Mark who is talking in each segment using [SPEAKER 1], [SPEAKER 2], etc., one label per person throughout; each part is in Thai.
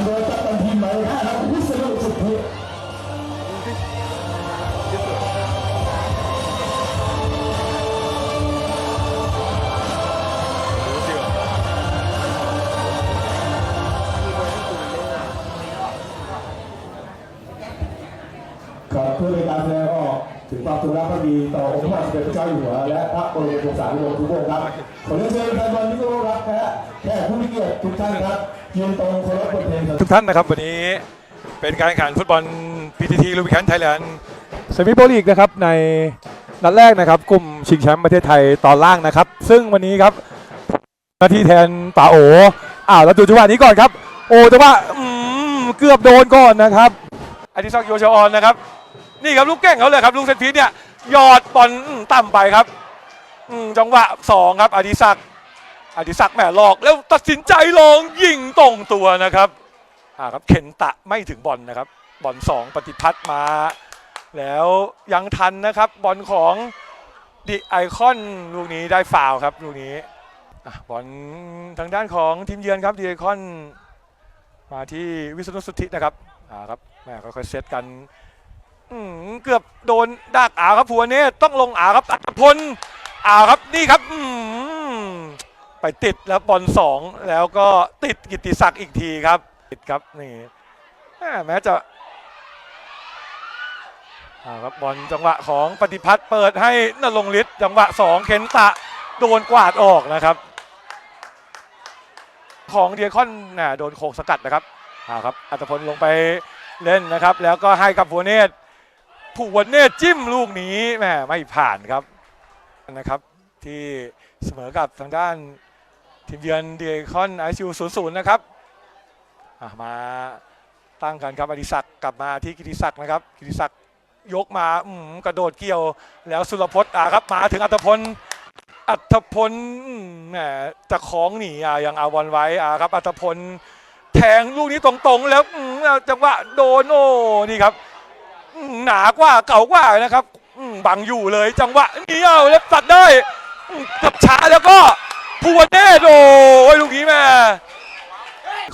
[SPEAKER 1] ำโดยกัปตันทีมหมายเลขห้าครับวิศนุสุทธิครับเพื่อเป็นการแสดงออกถึงความจงรักภักดีต่อองค์พระสมเด็จพระเจ้าอยู่หัวและพระบรมโองศาธิวงศ์ทุกองค์ครับขอเรียนเชิญแฟนบอลที่เคารพรักและแขกผู้มีเกียรติทุกท่านครับ ทุ
[SPEAKER 2] กท่านนะครับวันนี้เป็นการแข่งขันฟุตบอล PTT ลูบิแคนไทยแลนด์เซมิโปลีกนะครับในนัดแรกนะครับกลุ่มชิงแชมป์ประเทศไทยตอนล่างนะครับ ซึ่งวันนี้ครับหน้าที่แทนป่าโออ้าวแล้วดูจังหวะนี้ก่อนครับ โอ้จังหวะเกือบโดนก่อนนะครับอดิศักดิ์โยชออนนะครับ นี่ครับลูกเก่งเขาเลยครับลูกเซนพีเนี่ยยอดบอลอืมต่ำไปครับจังหวะสองครับอดิศักดิ์ อดิศักดิ์แหมหลอกแล้วตัดสินใจลองยิงตรงตัวนะครับอ่าครับเข็นตะไม่ถึงบอลนะครับ บอลสองปฏิพัฒน์มา แล้วยังทันนะครับ บอลของดิไอคอนลูกนี้ได้ฟาวครับลูกนี้บอลทางด้านของทีมเยือนครับดิไอคอนมาที่วิษณุสุทธินะครับอ่าครับแม่ค่อยๆเซตกันเกือบโดนดากอาครับผัวเนตต้องลงอาครับอัตพลอาครับนี่ครับ ไปติดแล้วบอลสองแล้วก็ติดกิติศักดิ์อีกทีครับ ติดครับนี่แม้จะครับบอลจังหวะของปฏิพัฒน์เปิดให้นรงฤทธิ์จังหวะสองเข็นตะโดนกวาดออกนะครับ ของเดียคอนน่ะโดนโขกสกัดนะครับอาครับอัตพลลงไปเล่นนะครับ แล้วก็ให้กับผัวเนตรผัวเนตรจิ้มลูกนี้แม่ไม่ผ่านครับนะครับที่เสมอกับทางด้าน ทีมเยือนเดียคอนไอซิวศูนย์ศูนย์นะครับมาตั้งกันครับอดิศักดิ์กลับมาที่กิติศักดิ์นะครับกิติศักดิ์ยกมาอืมกระโดดเกี่ยว แล้วสุรพจน์อะครับมาถึงอัตพลอัตพลแหมจะคล้องหนีอะยังเอาบอลไว้อะครับอัตพลแทงลูกนี้ตรงๆ แล้วอืมแล้วจังหวะโดนโอ้นี่ครับหนากว่าเก่ากว่านะครับบังอยู่เลยจังหวะนี้เอาแล้วตัดได้กับช้าแล้วก็ ภูวเนศโอ้ยลูกนี้แม่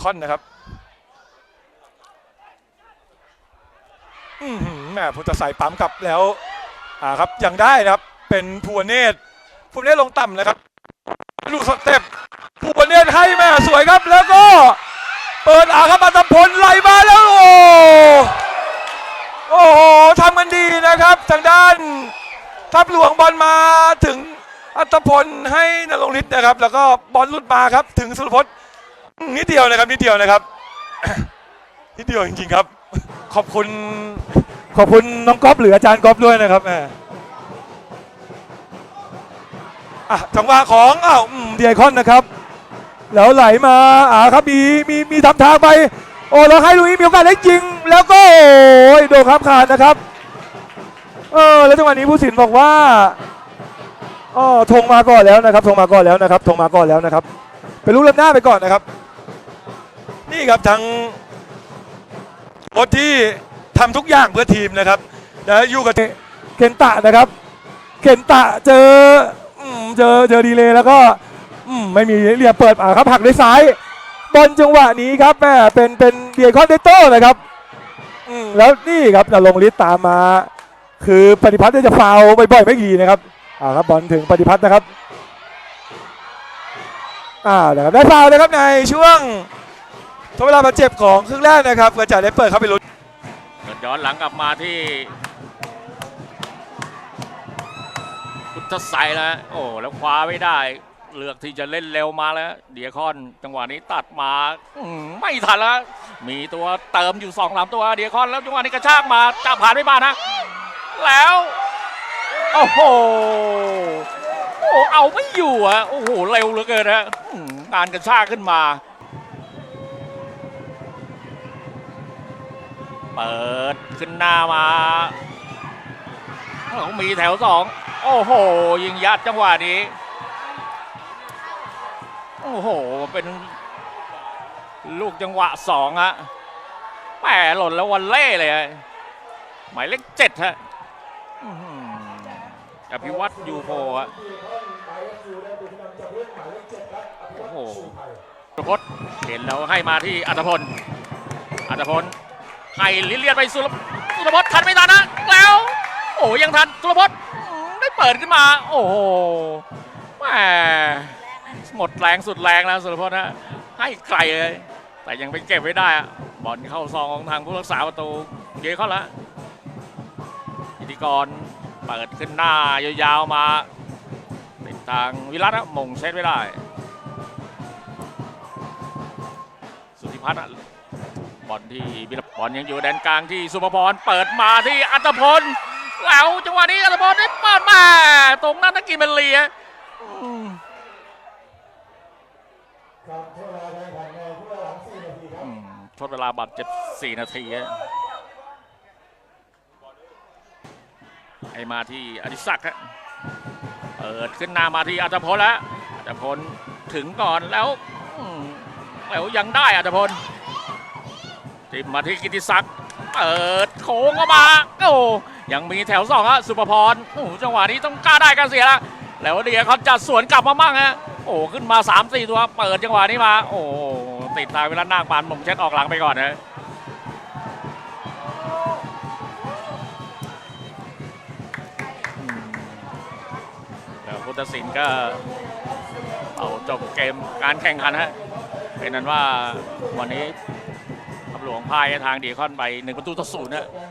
[SPEAKER 2] คอนนะครับอือหือแม่พุทธสายปั๊มกลับแล้วอ่าครับยังได้นะครับ เป็นภูวเนตรภูวเนตลงต่ำนะครับลูกสเต็ปภูวเนตให้แม่สวยครับแล้วก็ เปิดอ่าครับอัตพลไหลมาแล้วโอ้โอ้โหทำกันดีนะครับ ทางด้านทัพหลวงบอลมา อัตพลให้นรงฤทธิ์นะครับ แล้วก็บอลลุดมาครับ ถึงสุรพจน์นิดเดียวนะครับนิดเดียวนะครับนิดเดียวจริงๆครับ ขอบคุณขอบคุณน้องก๊อฟหรืออาจารย์ก๊อฟด้วยนะครับแหมอะจังหวะของอ้าวเดียคอนนะครับแล้วไหลมาอ่าครับมีมีมีทำทางไป โอ้แล้วให้ลุยมีโอกาสได้จริง แล้วก็โอ้ยโดนครับขาดนะครับ เออแล้วจังหวะนี้ผู้สินบอกว่า อ๋อธงมาก่อนแล้วนะครับธงมาก่อนแล้วนะครับธงมาก่อนแล้วนะครับเป็นลูกเล่นหน้าไปก่อนนะครับ นี่ครับทั้งโค้ชที่ทำทุกอย่างเพื่อทีมนะครับนะอยู่กับเคนตะนะครับ เคนตะเจอเจอเจอดีเลยแล้วก็อไม่มีเรียเปิดอ่าครับผลักด้วยซ้ายบอลจังหวะนี้ครับแม่เป็นเป็นเดียคอนเดโต้นะครับอืมแล้วนี่ครับนรงค์ฤทธิ์ตามมา คือปฏิพัฒน์จะฟาวบ่อยๆไม่ดีนะครับ อ่าครับบอลถึงปฏิพัฒน์นะครับอ่านะครับได้ฟาวล์นะครับในช่วงทดเวลาบาดเจ็บของครึ่งแรกนะครับก็จะได้เปิดเข้าไปลุ้น
[SPEAKER 3] ย้อนหลังกลับมาที่พุทธไสยแล้วโอ้แล้วคว้าไม่ได้ เลือกที่จะเล่นเร็วมาแล้ว เดียคอนจังหวะนี้ตัดมาไม่ทันแล้วมีตัวเติมอยู่สองสามตัวเดียคอนแล้วจังหวะนี้กระชากมาจับผ่านไม่มานะแล้ว โอ้โหโอ้เอาไม่อยู่อะโอ้โหเร็วเหลือเกินนะงานกระชากขึ้นมาเปิดขึ้นหน้ามาโอ้โหมีแถวสองโอ้โห ยิงยัดจังหวะนี้ โอ้โห เป็นลูกจังหวะสองฮะแหมหล่นแล้ววันเล่เลย หมายเลขเจ็ดฮะ อภิวัตยูโฟโอ้โหสุพจน์เห็นแล้วให้มาที่อัตพล อัตพลให้ลิเลียนไปสุรสุรพจน์ทันไม่ทันนะ แล้ว โอ้ยังทันสุรพจน์ได้เปิดขึ้นมา โอ้โหแหมหมดแรงสุดแรงแล้วสุรพจน์นะให้ไกลเลย แต่ยังไปเก็บไว้ได้บอลเข้าซองของทางผู้รักษาประตูเยเข้าล้วอิทธิกร เปิดขึ้นหน้ายาวๆมาติดทางวิรัตนะมงเซตไม่ได้ สุธิพัฒน์อะบอลที่บิลบอลยังอยู่แดนกลางที่สุภพรเปิดมาที่อัตพลแล้วจังหวะนี้อัตพลได้เปิดมาตรงนั้นนักกินเป็นเลียอืม
[SPEAKER 1] ครับเวลาแข่งขันในผู้หลัง4นาทีครับ
[SPEAKER 3] อืมทดเวลาบาดเจ็บ4นาที อะไอมาที่อดิศักดิ์ฮะเปิดขึ้นหน้ามาที่อัตพลแล้วอัตพลถึงก่อนแล้วแล้วยังได้อัตพลติมมาที่กิติศักดิ์เปิดโค้งเข้ามาโอ้ยังมีแถวสองฮะสุภพรโอ้จังหวะนี้ต้องกล้าได้กล้าเสียละแล้วเดียเขาจัดสวนกลับมามั่งฮะโอ้ขึ้นมา 3-4 ตัว เปิดจังหวะนี้มา โอ้ติดทาเวลาหน้าปานมเช็ดออกหลังไปก่อนนะ พุทธศิลป์ก็เอาจบเกมการแข่งขันฮะเป็นนั้นว่าวันนี้ตำรวจพ่ายทางดีคอนไปหนึ่งประตูต่อศูนย์นะ
[SPEAKER 1] แข่ง